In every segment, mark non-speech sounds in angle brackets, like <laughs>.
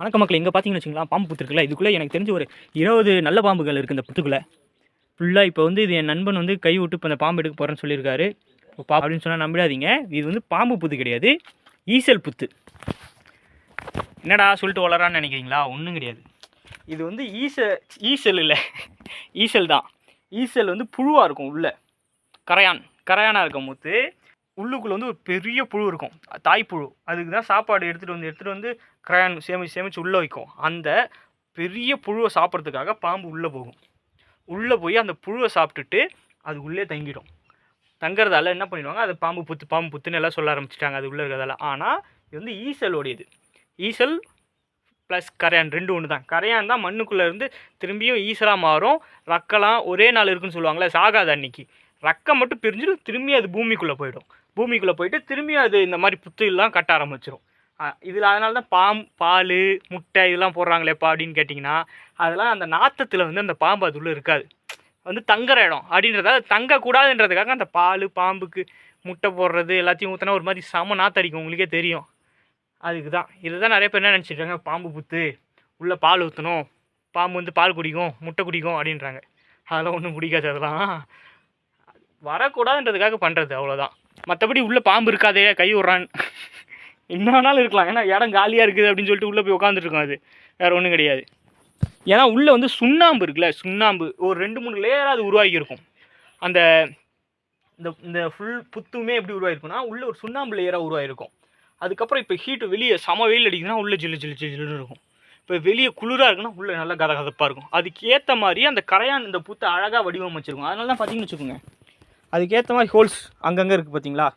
வணக்க மக்கள் எங்கே பார்த்தீங்கன்னு வச்சுங்களா பாம்பு புத்து இதுக்குள்ளே எனக்கு தெரிஞ்ச ஒரு இருபது நல்ல பாம்புகள் இருக்குது இந்த புத்துக்குள்ளே. ஃபுல்லாக இப்போ வந்து இது என் நண்பன் வந்து கை விட்டு இப்போ அந்த பாம்பு எடுக்க போகிறேன்னு சொல்லியிருக்காரு. இப்போ பா அப்படின்னு சொன்னால் நம்பிடாதீங்க. இது வந்து பாம்பு புத்து கிடையாது ஈசல் புத்து. என்னடா சொல்லிட்டு வளரான்னு நினைக்கிறீங்களா? ஒன்றும் கிடையாது. இது வந்து ஈச ஈசல் இல்லை. <laughs> ஈசல் தான். ஈசல் வந்து புழுவாக இருக்கும் உள்ளே. கரையான் கரையானாக இருக்கும் முத்து. உள்ளுக்குள்ளே வந்து ஒரு பெரிய புழு இருக்கும். தாய்ப்புழு. அதுக்கு தான் சாப்பாடு எடுத்துகிட்டு வந்து எடுத்துகிட்டு வந்து கரையான் சேமிச்சு சேமித்து உள்ளே வைக்கும். அந்த பெரிய புழுவை சாப்பிட்றதுக்காக பாம்பு உள்ளே போகும். உள்ளே போய் அந்த புழுவை சாப்பிட்டுட்டு அது உள்ளே தங்கிடும். தங்குறதால என்ன பண்ணிடுவாங்க? அது பாம்பு புத்து பாம்பு புத்துன்னு எல்லாம் சொல்ல ஆரம்பிச்சிட்டாங்க அது உள்ளே இருக்கிறதால. ஆனால் இது வந்து ஈசலோடையது. ஈசல் ப்ளஸ் கரையான் ரெண்டு ஒன்று தான். கரையான் தான் மண்ணுக்குள்ளே இருந்து திரும்பியும் ஈசலாக மாறும். ரக்கலாம் ஒரே நாள் இருக்குன்னு சொல்லுவாங்களே சாகாது அன்னைக்கு. ரக்கம் மட்டும் பிரிஞ்சிடும் திரும்பி அது பூமிக்குள்ளே போயிடும். பூமிக்குள்ளே போயிட்டு திரும்பி அது இந்த மாதிரி புத்துலாம் கட்ட ஆரம்பிச்சிடும் இதில் அதனால தான் பாம் பால் முட்டை இதெல்லாம் போடுறாங்களேப்பா அப்படின்னு கேட்டிங்கன்னா அதெல்லாம் அந்த நாத்தத்தில் வந்து அந்த பாம்பு அதுள்ளே இருக்காது. வந்து தங்குற இடம் அப்படின்றத தங்கக்கூடாதுன்றதுக்காக அந்த பால் பாம்புக்கு முட்டை போடுறது எல்லாத்தையும் ஊற்றினா ஒரு மாதிரி செம நாத்தடிக்கும் உங்களுக்கே தெரியும். அதுக்கு தான் இதுதான் நிறைய பேர் என்ன நினச்சிட்ருக்காங்க பாம்பு புத்து உள்ளே பால் ஊற்றணும் பாம்பு வந்து பால் குடிக்கும் முட்டை குடிக்கும் அப்படின்றாங்க. அதெல்லாம் ஒன்றும் பிடிக்காது அதெல்லாம். வரக்கூடாதுன்றதுக்காக பண்ணுறது அவ்வளோதான் மற்றபடி உள்ளே பாம்பு இருக்காதே கை விட்றான். என்ன வேணாலும் இருக்கலாம். ஏன்னா இடம் காலியாக இருக்குது அப்படின்னு சொல்லிட்டு உள்ளே போய் உட்காந்துருக்கோம் அது. வேறு ஒன்றும் கிடையாது. ஏன்னா உள்ளே வந்து சுண்ணாம்பு இருக்குல்ல சுண்ணாம்பு ஒரு ரெண்டு மூணு லேயராக அது உருவாகியிருக்கும். அந்த இந்த இந்த ஃபுல் புத்துமே எப்படி உருவாகிருக்கும்னா உள்ளே ஒரு சுண்ணாம்பு லேயராக உருவாயிருக்கும் அதுக்கப்புறம் இப்போ ஹீட்டு வெளியே செம வெயில் அடிக்குதுன்னா உள்ளே ஜில்லு ஜில்லு ஜில்லுன்னு இருக்கும். இப்போ வெளியே குளிராக இருக்குன்னா உள்ளே நல்லா கதகதப்பாக இருக்கும். அதுக்கேற்ற மாதிரி அந்த கரையான் இந்த புத்தை அழகாக வடிவமைச்சிருக்கும். அதனால தான் பார்த்தீங்கன்னு வச்சுக்கோங்க அதுக்கேற்ற மாதிரி ஹோல்ஸ் அங்கங்கே இருக்குது பார்த்தீங்களா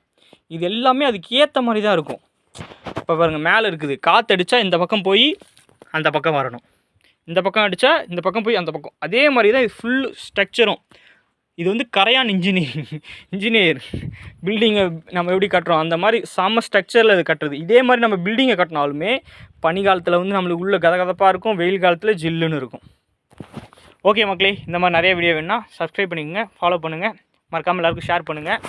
இது எல்லாமே அதுக்கேற்ற மாதிரி தான் இருக்கும். இப்போ பாருங்கள் மேலே இருக்குது. காற்று அடித்தா இந்த பக்கம் போய் அந்த பக்கம் வரணும். இந்த பக்கம் அடித்தா இந்த பக்கம் போய் அந்த பக்கம். அதே மாதிரி தான் இது ஃபுல் ஸ்ட்ரக்சரும் இது வந்து கரையான் இன்ஜினியரிங் இன்ஜினியர் பில்டிங்கை நம்ம எப்படி கட்டுறோம்? அந்த மாதிரி செம ஸ்ட்ரக்சரில் இது கட்டுறது. இதே மாதிரி நம்ம பில்டிங்கை கட்டினாலுமே பனி காலத்தில் வந்து நம்மளுக்கு உள்ள கதகதப்பாக இருக்கும் வெயில் காலத்தில் ஜில்லுன்னு இருக்கும். ஓகே மக்களே இந்த மாதிரி நிறைய வீடியோ வேணுன்னா சப்ஸ்கிரைப் பண்ணிக்கோங்க ஃபாலோ பண்ணுங்கள் மறக்காமல் எல்லாருக்கும் ஷேர் பண்ணுங்கள்